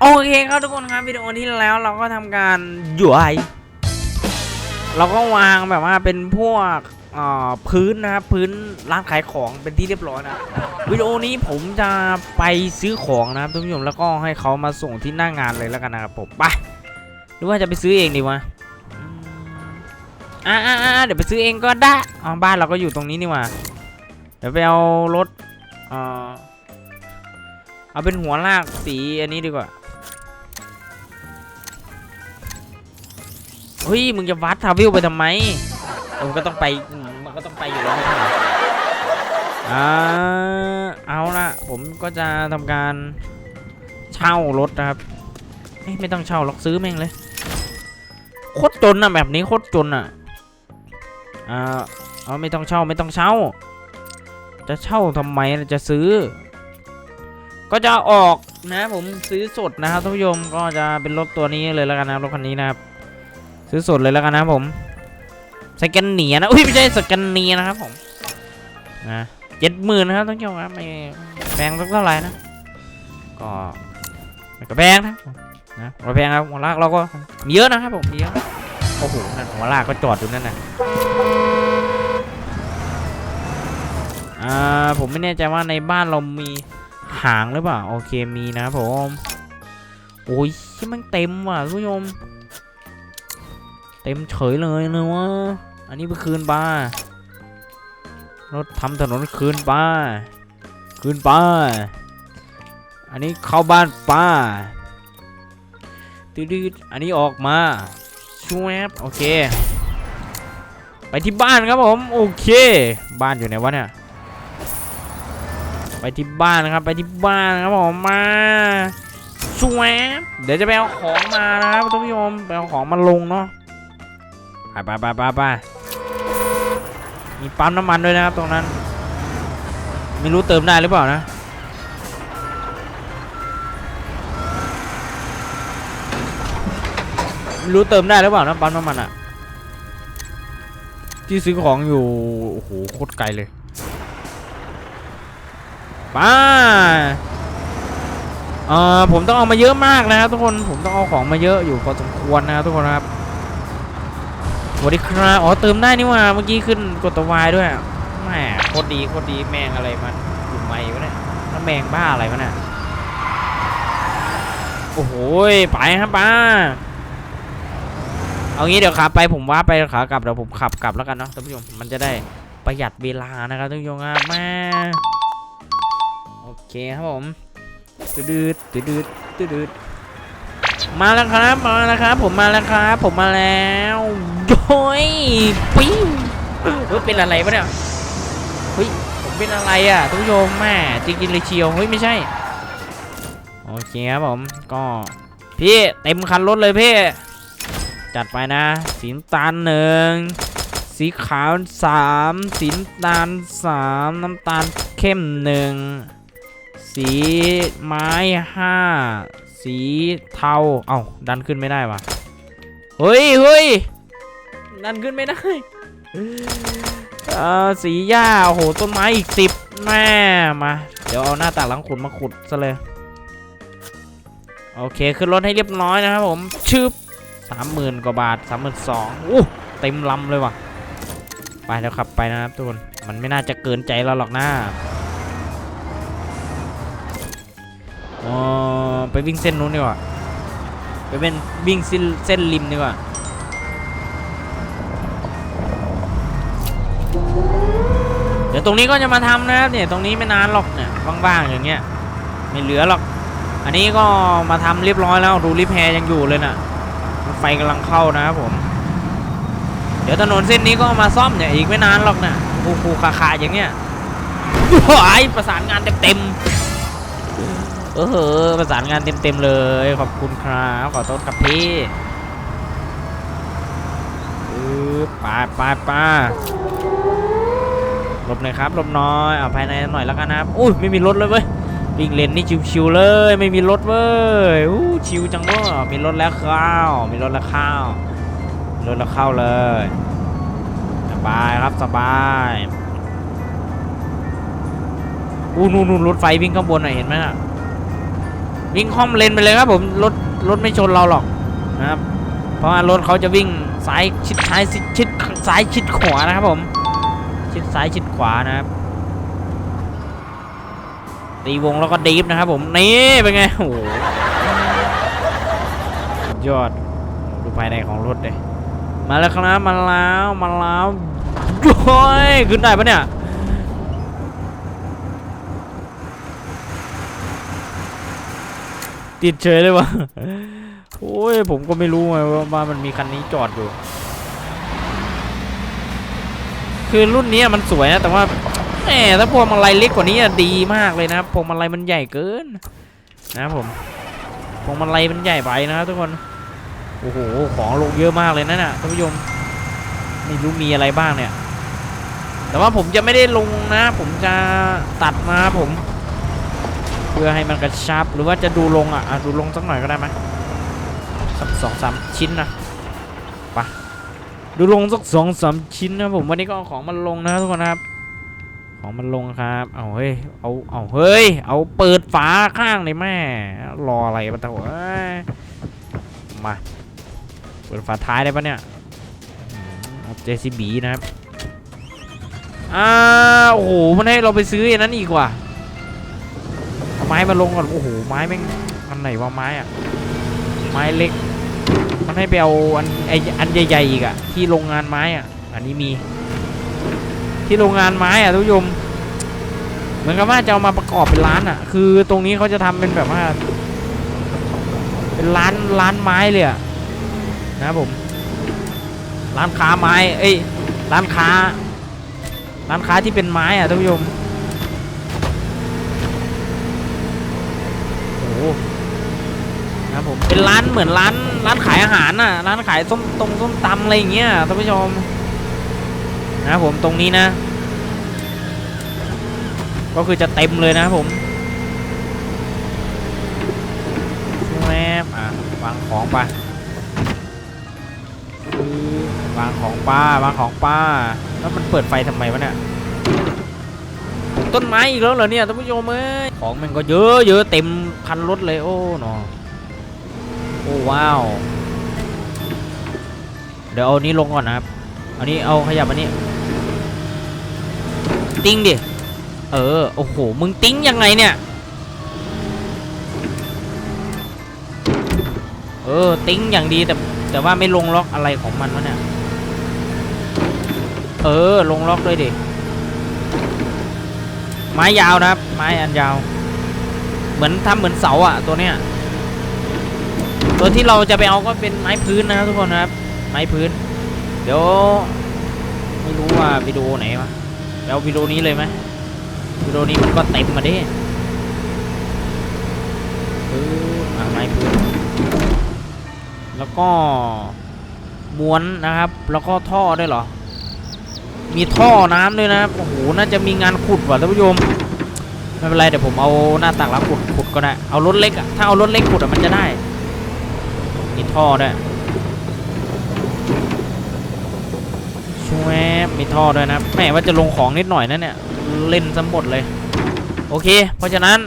โอเคครับทุกคนครับวิดีโอที่แล้วเราก็ทำการหย่วยเราก็วางแบบว่าเป็นพวกอ่อพื้นนะครับพื้นร้านขายของเป็นที่เรียบร้อยนะวิดีโอนี้ผมจะไปซื้อของนะครับทุกผู้ชมแล้วก็ให้เขามาส่งที่หน้างานเลยแล้วกันนะครับผมไปหรือว่าจะไปซื้อเองดีวะอ่าเดี๋ยวไปซื้อเองก็ได้บ้านเราก็อยู่ตรงนี้นี่ว่าเดี๋ยวไปเอารถเออเอาเป็นหัวลากสีอันนี้ดีกว่า เฮ้ยมึงจะวัดทาวิวไปทำไมมันก็ต้องไปมันก็ต้องไปอยู่แล้วไม่ใช่หรออ่าเอาละผมก็จะทำการเช่ารถนะครับเอ้ยไม่ต้องเช่าหรอกซื้อแม่งเลยโคตรจนอะแบบนี้โคตรจนอะอ่าเอาไม่ต้องเช่าไม่ต้องเช่า จะเช่าทำไมจะซื้อ ก็จะออกนะผมซื้อสดนะครับท่านผู้ชมก็จะเป็นรถตัวนี้เลยแล้วกันนะรถคันนี้นะครับ ซื้อสดเลยแล้วกันนะผมสแกนเนียนะอุ้ยไม่ใช่สแกนเนียนะครับผมนะเจ็ดหมื่นนะครับท่านผู้ชมครับไม่แพงสักเท่าไหร่นะก็ไม่ก็แพงนะนะเราแพงครับหัวลากเราก็มีเยอะนะครับผมมีเยอะโอ้โหนั่นหัวลากก็จอดอยู่นั่นนะอ่าผมไม่แน่ใจว่าในบ้านเรามีหางหรือเปล่าโอเคมีนะผมโอ้ยที่มันเต็มว่ะท่านผู้ชม เต็มเฉยเลยนะวะอันนี้ไปคืนป้ารถทำถนนคืนป้าคืนป้าอันนี้เข้าบ้านป้าตืดๆอันนี้ออกมาช่วยโอเค ไปที่บ้านครับผมโอเค บ้านอยู่ไหนวะเนี่ยไปที่บ้านนะครับไปที่บ้านครับผมมาช่วยเดี๋ยวจะไปเอาของมานะครับท่านผู้ชมไปเอาของมาลงเนาะ ไปไปไปไปไปมีปั๊มน้ำมันด้วยนะครับตรงนั้น ไม่รู้เติมได้หรือเปล่านะไม่รู้เติมได้หรือเปล่านะปั๊มน้ำมันอะที่ซื้อของอยู่โอ้โหโคตรไกลเลยไป้าเอ่อผมต้องเอามาเยอะมากนะครับทุกคนผมต้องเอาของมาเยอะอยู่พอสมควรนะครับทุกคนครับ สวัสดีครับอ๋อเติมได้นี่ว่าเมื่อกี้ขึ้นกดตัววายด้วยแหมโคตรดีโคตรดีแมงอะไรมันอยู่ไม่วะเนี่ยแล้วแมงบ้าอะไรวะเนี่ยโอ้โหไปครับป้าเอางี้เดี๋ยวขาไปผมว่าไปขากลับเดี๋ยวผมขับกลับแล้วกันเนาะท่านผู้ชมมันจะได้ประหยัดเวลานะครับท่านผู้ชมครับแม่โอเคครับผมตืดตืดตืดตืดตืด มาแล้วครับมาแล้วครับ ผมมาแล้วครับ ผมมาแล้วโย้ยปิ้งเฮ้ยเป็นอะไรวะเนี่ยเฮ้ยผมเป็นอะไรอะทุกผู้ชมแม่จริงๆเลยเชียวเฮ้ยไม่ใช่โอเคครับผมก็พี่เต็มคันรถเลยพี่จัดไปนะสีตาลหนึ่งสีขาวสามสีตาลสามน้ำตาลเข้มหนึ่งสีไม้ห้า สีเทา เอ้าดันขึ้นไม่ได้วะเฮ้ยเฮ้ยดันขึ้นไม่ได้เออสีหญ้าโอ้โหต้นไม้อีกสิบแม่มา เดี๋ยวเอาหน้าตากหลังขุดมาขุดซะเลย โอเคขึ้นรถให้เรียบร้อยนะครับผมชึบสามหมื่นกว่าบาทสามหมื่นสองอู้เต็มลำเลยว่ะ ไปแล้วขับไปนะครับทุกคน มันไม่น่าจะเกินใจเราหรอกนะอ๋อ ไปวิ่งเส้นนู้นดีกว่าไปเป็นวิ่งเส้นเส้นริมดีกว่าเดี๋ยวตรงนี้ก็จะมาทำนะครับเนี่ยตรงนี้ไม่นานหรอกเนี่ยว่างๆอย่างเงี้ยไม่เหลือหรอก อันนี้ก็มาทำเรียบร้อยแล้วดูริแพรยังอยู่เลยน่ะไฟกำลังเข้านะครับผม เดี๋ยวถนนเส้นนี้ก็มาซ่อมเนี่ยอีกไม่นานหรอกนะคูคูคาคาอย่างเงี้ยว้ยประสานงานเต็มๆ เออเหอประสานงานเต็มๆเลย ขอบคุณครับขอโทษครับพี่เออไปไปไปหลบหน่อยครับหลบน้อยเอาภายในหน่อยแล้วกันนะครับอุ้ยไม่มีรถเลยเว้ยวิ่งเลนนี่ชิวๆเลย ไม่มีรถเว้ยอู้ชิวจังเนาะมีรถแล้วข้าวมีรถแล้วข้ามีรถแล้วข้าวเลยสบายครับสบายอู้นู่นรถไฟวิ่งข้างบนหน่อยเห็นไหมน่ะ วิ่งค่อมเลนไปเลยครับผมรถรถไม่ชนเราหรอกนะครับ เพราะว่ารถเขาจะวิ่งซ้ายชิดซ้ายชิดซ้ายชิดขวานะครับผม ชิดซ้ายชิดขวานะครับตีวงแล้วก็ดีฟนะครับผมนี่เป็นไงโอ้โหยอดดูภายในของรถเลยมาแล้วครับมาแล้วมาแล้วโอ้ยขึ้นได้ปะเนี่ย ติดเฉยเลยวะโอ้ยผมก็ไม่รู้ไงว่าว่ามันมีคันนี้จอดอยู่ คือรุ่นนี้มันสวยนะ แต่ว่าแหมถ้าพวงมาลัยเล็กกว่านี้อะดีมากเลยนะครับพวงมาลัยมันใหญ่เกิน นะครับผมพวงมาลัยมันใหญ่ไปนะครับทุกคนโอ้โหของลงเยอะมากเลยนะน่ะท่านผู้ชมไม่รู้มีอะไรบ้างเนี่ย แต่ว่าผมจะไม่ได้ลงนะ ผมจะตัดมาผม พื่อให้มันกระชับหรือว่าจะดูลงอะดูลงสักหน่อยก็ได้ไหมสักสองสามชิ้นนะไปะดูลงสักสองสามชิ้นนะผมวันนี้ก็เอาของมันลงนะทุกคนนะครับ ของมันลงครับ เอาเฮ้ยเอาเอาเฮ้ยเอาเปิดฝาข้างเลยแม่รออะไรปะเถอะเอ้ยมาเปิดฝาท้ายได้ปะเนี่ยเอา JCB นะครับอ้าโอ้โหมันให้เราไปซื้ออันนั้นอีกว่ะเอา ไม้มาลงก่อนโอ้โหไม้แม่งอันไหนวะไม้อะไม้เล็ก มันให้ไปเอาอันไออันใหญ่ๆอีกอะที่โรงงานไม้อะอันนี้มี ที่โรงงานไม้อะทุกผู้ชมเหมือนกับว่าจะเอามาประกอบเป็นร้านอะคือตรงนี้เขาจะทำเป็นแบบว่า เป็นร้านร้านไม้เลยอะนะผม ร้านค้าไม้ เอ้ยร้านค้า ร้านค้าที่เป็นไม้อะท่านผู้ชม โอ้โห นะครับผมเป็นร้านเหมือนร้านร้านขายอาหารน่ะร้านขายส้มตรงส้มตำอะไรอย่างเงี้ยท่านผู้ชมนะครับผมตรงนี้นะ ก็คือจะเต็มเลยนะครับผมแวบอะวางของไปวางของป้าวางของป้าแล้วมันเปิดไฟทำไมวะเนี่ย ต้นไม้อีกแล้วเหรอเนี่ยท่านผู้ชมเอ้ยของมันก็เยอะเยอะเต็มคันรถเลยโอ้เนาะโอ้ว้าวเดี๋ยวเอานี้ลงก่อนนะครับเอานี้เอาขยับอันนี้ติ้งดิเออโอ้โหมึงติ้งยังไงเนี่ยเออติ้งอย่างดีแต่แต่ว่าไม่ลงล็อกอะไรของมันวะเนี่ยเออลงล็อกด้วยดิ ไม้ยาวนะครับ ไม้อันยาว เหมือนทำเหมือนเสาอะตัวเนี้ยตัวที่เราจะไปเอาก็เป็นไม้พื้นนะครับทุกคนนะครับ ไม้พื้น เดี๋ยวไม่รู้ว่าวิดีโอไหนวะเอาวิดีโอนี้เลยไหมวิดีโอนี้มันก็เต็มมาดิปึ๊บอ่าไม้พื้นแล้วก็ม้วนนะครับ แล้วก็ท่อด้วยเหรอ มีท่อน้ำด้วยนะครับโอ้โหน่าจะมีงานขุดว่ะท่านผู้ชมไม่เป็นไรเดี๋ยวผมเอาหน้าตักแล้วขุดขุดก็ได้เอารถเล็กอะถ้าเอารถเล็กขุดอะมันจะได้มีท่อด้วยช่วยมีท่อด้วยนะแม่ว่าจะลงของนิดหน่อยนะเนี่ยเล่นซะหมดเลยโอเค เพราะฉะนั้น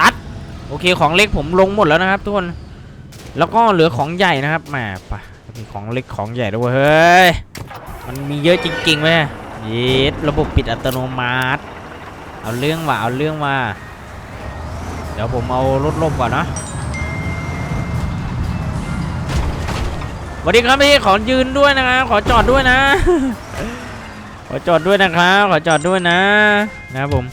ตัดโอเคของเล็กผมลงหมดแล้วนะครับทุกคนแล้วก็เหลือของใหญ่นะครับแมไปมีของเล็กของใหญ่ด้วยเวยเฮ้ย มันมีเยอะจริงๆไหมเย็ดระบบปิดอัตโนมัติเอาเรื่องว่าเอาเรื่องว่าเดี๋ยวผมเอารถลมก่อนนะสวัสดีครับพี่ขอยืนด้วยนะครับ ขอจอดด้วยนะ ขอจอดด้วยนะครับขอจอดด้วยนะ นะครับผม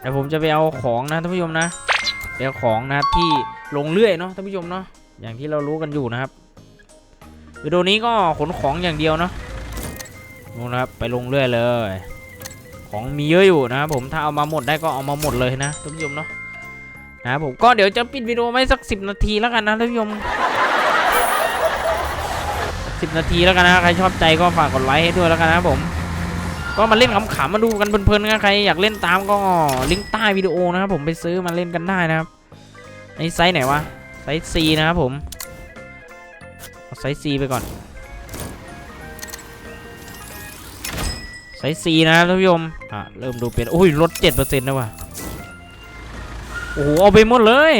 เดี๋ยวผมจะไปเอาของนะท่านผู้ชมนะไปเอาของนะที่ลงเรื่อยเนาะท่านผู้ชมเนาะอย่างที่เรารู้กันอยู่นะครับ วิดีโอนี้ก็ขนของอย่างเดียวเนาะนู่นนะครับไปลงเรื่อยเลย ของมีเยอะอยู่นะครับผมถ้าเอามาหมดได้ก็เอามาหมดเลยนะท่านผู้ชมเนาะนะครับผมก็เดี๋ยวจะปิดวิดีโอไว้สักสินาทีแล้วกันนะท่านผู้ชมสิบนาทีแล้วกันนะใครชอบใจก็ฝากกดไลค์ให้ด้วยแล้วกันนะผมก็มาเล่นขำๆมาดูกันเพลินๆนะใครอยากเล่นตามก็ลิงก์ใต้วิดีโอนะครับผมไปซื้อมาเล่นกันได้นะครับในไซส์ไหนวะไซส์ C นะครับผม ไซส์ C ไปก่อน ไซส์ C นะท่านผู้ชมอะ เริ่มดูเป็นอุ้ยลด7%นต์นะว่ะโอ้โหเอาไปหมดเลย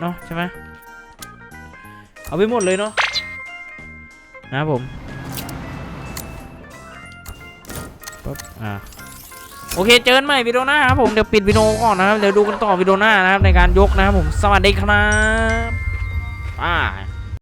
เนาะใช่ไหมเอาไปหมดเลยเนาะนะผมปั๊บอ่าโอเค เจอกันใหม่วิดีโอหน้าครับผม เดี๋ยวปิดวิดีโอก่อนนะครับ เดี๋ยวดูกันต่อวิดีโอหน้านะครับ ในการยกนะครับผม สวัสดีครับอ่า